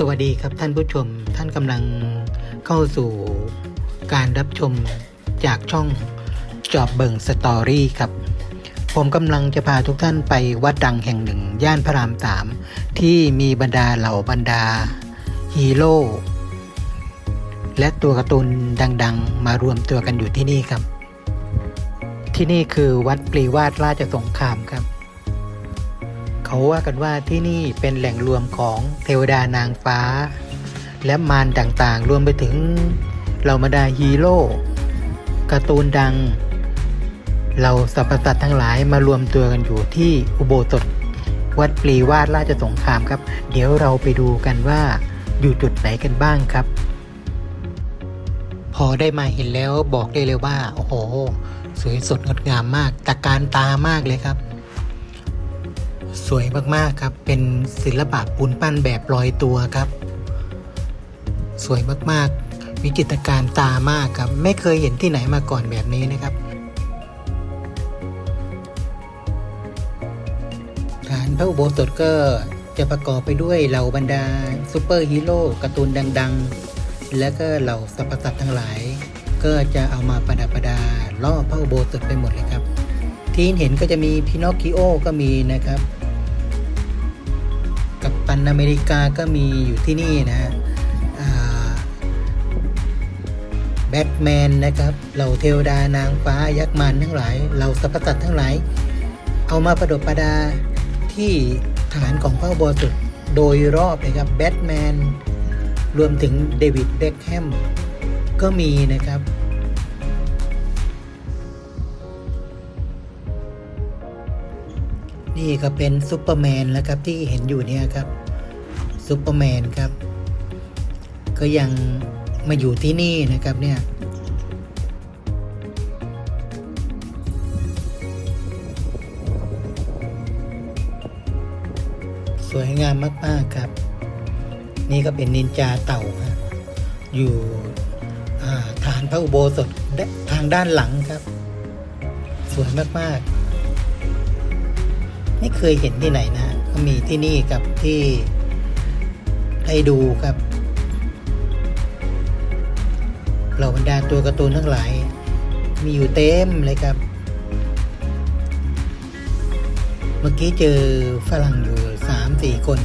สวัสดีครับท่านผู้ชมท่านกำลังเข้าสู่การรับชมจากช่องจอบเบิงสตอรี่ครับ ผมกำลังจะพาทุกท่านไปวัดดังแห่งหนึ่ง ย่านพระรามสามที่มีบรรดาเหล่าบรรดาฮีโร่และตัวการ์ตูนดัง ๆ มารวมตัวกันอยู่ที่นี่ครับ ที่นี่คือวัดปรีวาสราชสงครามครับ เขาว่ากันว่าที่นี่เป็นแหล่งรวมของเทวดานางฟ้า และมารต่างๆ รวมไปถึงเหล่าบรรดาฮีโร่การ์ตูนดัง เราสรรพสัตว์ทั้งหลายมารวมตัวกันอยู่ที่อุโบสถวัดปรีวาสราชสงครามครับ เดี๋ยวเราไปดูกันว่าอยู่จุดไหนกันบ้างครับ พอได้มาเห็นแล้วบอกได้เลยว่า โอ้โห สวยสดงดงามมากตะการตามากเลยครับ สวยมากๆครับ เป็นศิลปะปูนปั้นแบบลอยตัวครับ สวยมากๆ วิจิตรการตามากครับ ไม่เคยเห็นที่ไหนมาก่อนแบบนี้นะครับ ฐานพระอุโบสถก็จะประกอบไปด้วยเหล่าบรรดาซูเปอร์ฮีโร่การ์ตูนดังๆ และก็เหล่าสรรพสัตว์ทั้งหลาย ก็จะเอามาประดับประดารอพระอุโบสถไปหมดเลยครับ ที่เห็นก็จะมีพินอคคิโอก็มีนะครับ นอเมริกาก็มีอยู่ที่นี่นะฮะแบทแมนนะครับเหล่าเทวดานางฟ้ายักษ์มารทั้งหลายเหล่าสรรพสัตว์ทั้งหลาย เอามาประดบประดาที่ฐานของพระอุโบสถโดยรอบนะครับแบทแมนรวมถึงเดวิดเบคแฮมก็มีนะครับ นี่ก็เป็นซูเปอร์แมนแล้วครับที่เห็นอยู่เนี่ยครับซูเปอร์แมนครับ ก็ยังมาอยู่ที่นี่นะครับเนี่ยสวยงามมาก ๆ ครับ นี่ก็เป็นนินจาเต่าฮะอยู่ฐานพระอุโบสถทางด้านหลังครับ สวยมาก ๆ ไม่เคยเห็นที่ไหนนะ ก็มีที่นี่กับที่ให้ดูครับเหล่าบรรดาตัวการ์ตูนทั้งหลาย มีอยู่เต็มเลยครับ เมื่อกี้เจอฝรั่งอยู่สามสี่คน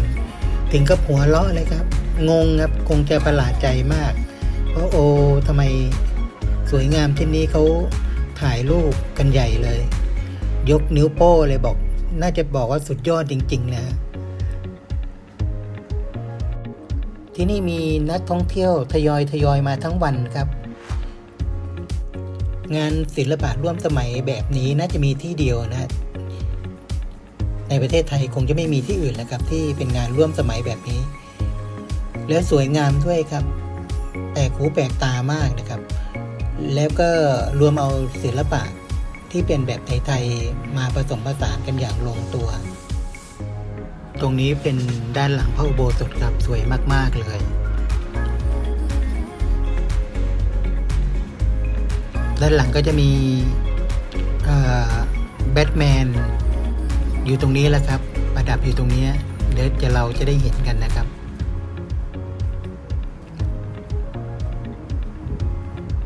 ถึงกับหัวเราะเลยครับ งงครับคงจะประหลาดใจมาก เพราะโอ้ทำไมสวยงามที่นี้เขาถ่ายรูปกันใหญ่เลย ยกนิ้วโป้เลยบอก น่าจะบอกว่าสุดยอดจริง ๆ นะ ที่นี่มีนักท่องเที่ยวทยอยทยอยมาทั้งวันครับ งานศิลปะร่วมสมัยแบบนี้น่าจะมีที่เดียวนะ ในประเทศไทยคงจะไม่มีที่อื่นแล้วครับ ที่เป็นงานร่วมสมัยแบบนี้ แล้วสวยงามด้วยครับแปลกหูแปลกตามากนะครับ แล้วก็รวมเอาศิลปะ ที่เป็นแบบไทยๆมาผสมผสานกันอย่างลงตัว ตรงนี้เป็นด้านหลังพระอุโบสถครับสวยมาก ๆ เลย ด้านหลังก็จะมีแบทแมนอยู่ตรงนี้แหละครับ ประดับอยู่ตรงนี้เดี๋ยวจะเราจะได้เห็นกันนะครับ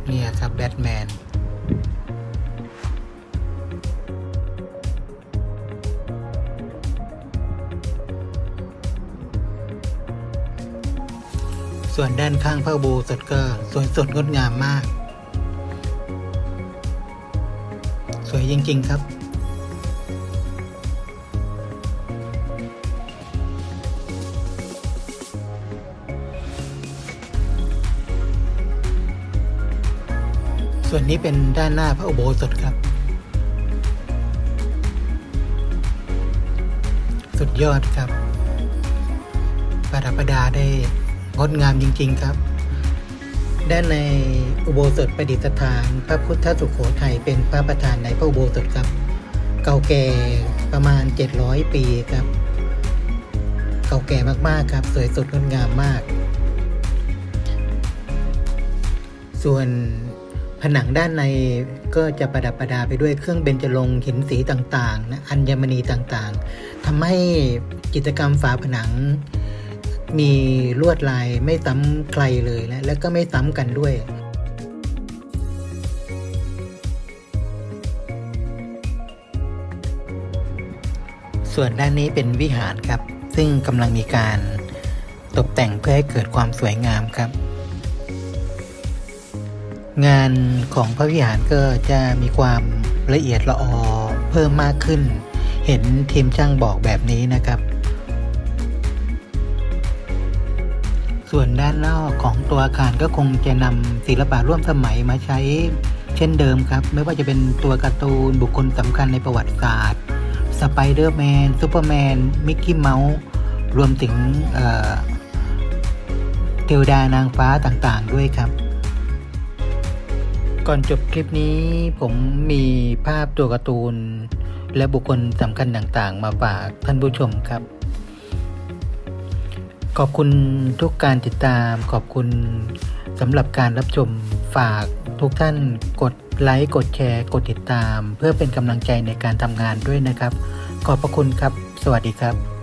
เนี่ยครับแบทแมน ส่วนด้านข้างพระอุโบสถก็สวยสดงดงามมาก สวยจริง ๆ ครับส่วนนี้เป็นด้านหน้าพระอุโบสถครับ สุดยอดครับ ประดับประดาได้ งดงามจริง ๆ ครับ ด้านในอุโบสถประดิษฐาน พระพุทธสุโขทัยเป็นพระประธานในพระอุโบสถครับ เก่าแก่ประมาณ 700 ปีครับ เก่าแก่มากๆครับ สวยสดงดงามมาก ส่วนผนังด้านในก็จะประดับประดาไปด้วยเครื่องเบญจรงค์หินสีต่างๆนะอัญมณีต่างๆทำให้กิจกรรมฝาผนัง มีลวดลายไม่ซ้ำใครเลยและแล้วก็ไม่ซ้ำกันด้วย ส่วนด้านนี้เป็นวิหารครับ ซึ่งกำลังมีการตกแต่งเพื่อให้เกิดความสวยงามครับ งานของพระวิหารก็จะมีความละเอียดละออเพิ่มมากขึ้น เห็นทีมช่างบอกแบบนี้นะครับ ส่วนด้านนอกของตัวอาคารก็คงจะนำศิลปะร่วมสมัยมาใช้ เช่นเดิมครับ ไม่ว่าจะเป็นตัวการ์ตูนบุคคลสำคัญในประวัติศาสตร์สไปเดอร์แมนซูเปอร์แมนมิกกี้เมาส์รวมถึงเอ่อเทวดานางฟ้าต่างๆด้วยครับ ก่อนจบคลิปนี้ผมมีภาพตัวการ์ตูน และบุคคลสำคัญต่างๆ มาฝากท่านผู้ชมครับ ขอบคุณทุกการติดตาม ขอบคุณสำหรับการรับชมฝากทุกท่านกดไลค์ กดแชร์ กดติดตาม เพื่อเป็นกำลังใจในการทำงานด้วยนะครับ ขอบพระคุณครับ สวัสดีครับ